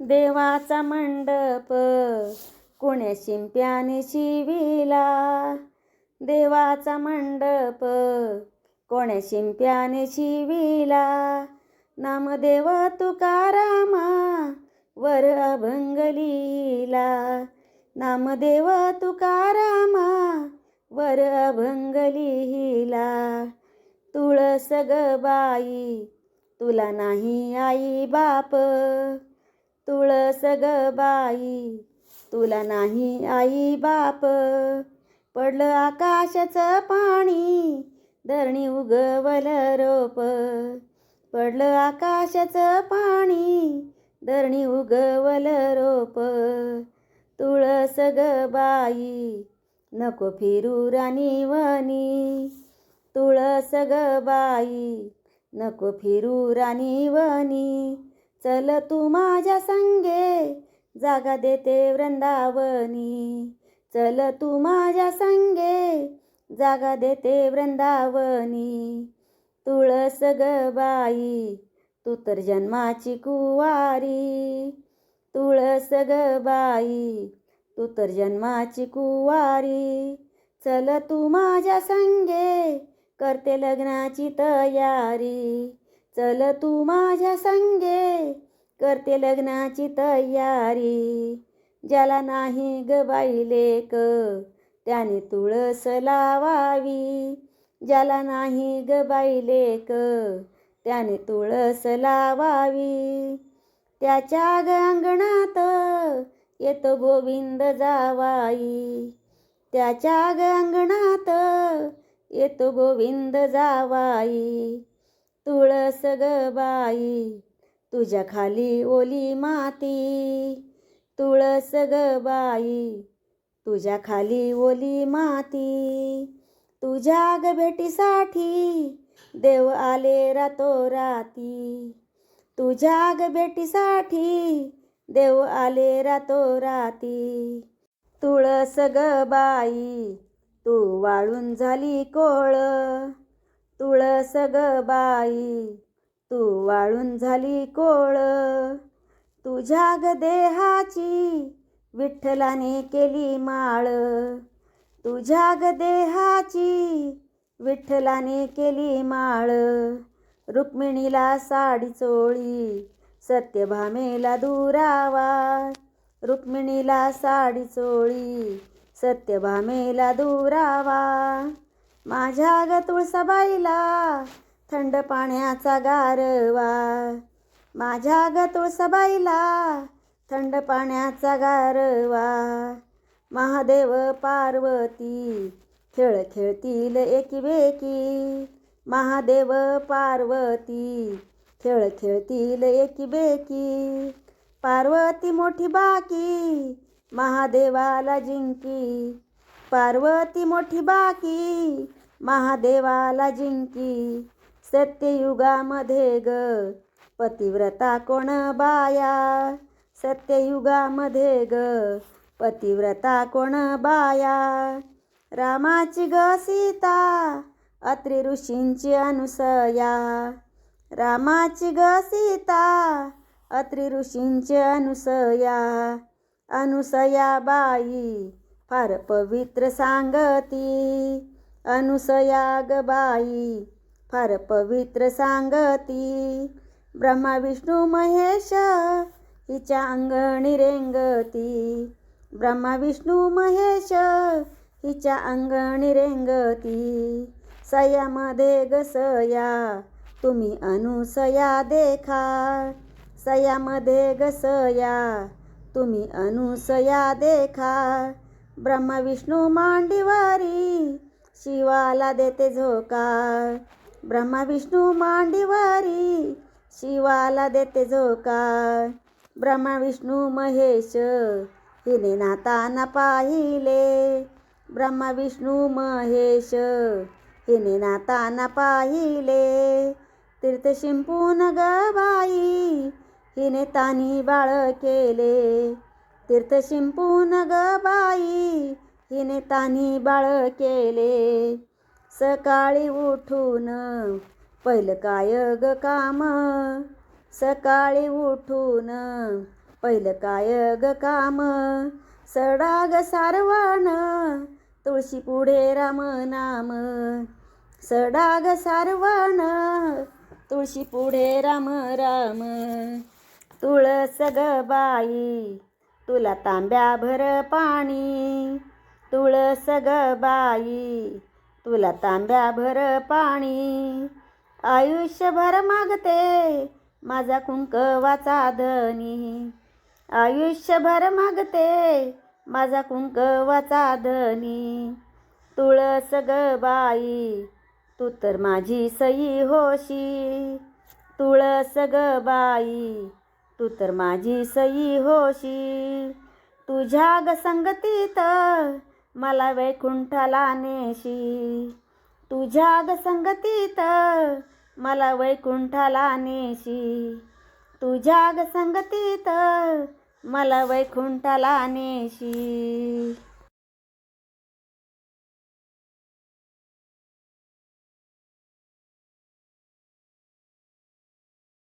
देवाचा मंडप कोण्या शिंप्याने शिविला? देवाचा मंडप कोण्या शिंप्याने शिविला? नामदेव तुकारामा वर अभंग लिहिला. नामदेव तुकारामा वर अभंग लिहिला. तुळस ग बाई तुला नाही आई बाप. तुळस ग बाई तुला नाही आई बाप. पडलं आकाशाचं पाणी धरणी उगवल रोप. पडलं आकाशाचं पाणी धरणी उगवल रोप. तुळस ग बाई नको फिरू राणी वनी. तुळस ग बाई नको फिरू राणी वनी. चल तू माझ्या संगे जागा देते वृंदावनी. चल तू माझ्या संगे जागा देते वृंदावनी. तुळस ग बाई तू तर जन्माची कुवारी. तुळस ग बाई तू तर जन्माची कुवारी. चल तू माझ्या संगे करते लग्नाची तयारी. चल तू माझ्या संगे करते लग्नाची तयारी. ज्याला नाही ग बाई लेक त्याने तुळस लावावी. ज्याला नाही ग बाई लेक त्याने तुळस लावावी. त्याच्या ग अंगणात येतो गोविंद जावाई. त्याच्या ग अंगणात येतो गोविंद जावाई. तुळस ग बाई तुझ्या खाली ओली माती. तुळस ग बाई तुझ्या खाली ओली माती. तुझ्या ग भेटीसाठी देव आले रातो राती तुझ्या ग भेटीसाठी देव आले रातो राती तुळस ग बाई तू वाळून झाली कोळ. तुळस ग बाई तू वाळून झाली कोळ. तुझ्या ग देहाची विठ्ठलाने केली माळ. तुझ्या ग देहाची विठ्ठलाने केली माळ. रुक्मिणीला साडी चोळी सत्यभामेला दुरावा. रुक्मिणीला साडी चोळी सत्यभामेला दुरावा. माझ्या ग तुळसाबाईला थंड पाण्याचा गारवा. माझ्या ग तुळसाबाईला थंड पाण्याचा गारवा. महादेव पार्वती खेळ खेळतील एकीबेकी महादेव पार्वती खेळ खेळतील एकीबेकी पार्वती मोठी बाकी महादेवाला जिंकी. पार्वती मोठी बाकी महादेवाला जिंकी. सत्ययुगामध्ये ग पतिव्रता कोण बाया? सत्ययुगामध्ये ग पतिव्रता कोण बाया? रामाची ग सीता अत्रि ऋषींची अनुसया. रामाची ग सीता अत्रि ऋषींची अनुसया. अनुसया बाई फार पवित्र सांगती अनुसयाग बाई. फार पवित्र सांगती ब्रह्मा विष्णू महेश हिच्या अंगणी रेंगती. ब्रह्मा विष्णू महेश हिच्या अंगणी रेंगती. सयामध्ये ग सया तुम्ही अनुसया देखा. सयामध्ये ग सया तुम्ही अनुसया देखा. ब्रह्मा विष्णू मांडीवारी शिवाला देते झोकार ब्रह्मा विष्णू मांडीवारी शिवाला देते झोकार ब्रह्मा विष्णू महेश हिने नाताना पाहिले. ब्रह्मा विष्णू महेश हिने नाताना पाहिले. तीर्थ शिंपून ग बाई हिने तानी बाळ केले. तीर्थ शिंपून ग बाई हिने तानी बाळ केले. सकाळी उठून पहिलं काय ग काम? सकाळी उठून पहिलं काय ग काम? सडाग सारवण तुळशी पुढे राम नाम. सडाग सारवण तुळशी पुढे राम राम. तुळस ग बाई तुला तांब्याभर पाणी तुळस ग बाई तुला तांब्याभर पाणी. आयुष्यभर मागते माझा कुंकवाचा धनी. आयुष्यभर मागते माझा कुंकवाचा धनी. तुळस ग बाई तू तर माझी सई होशी. तुळस ग बाई तू तर माझी सई होशी. तुझ्या ग संगतीत मला वैकुंठाला नेशी. तुझ्या ग संगतीत मला वैकुंठाला नेशी. तुझ्या ग संगतीत मला वैकुंठाला नेशी.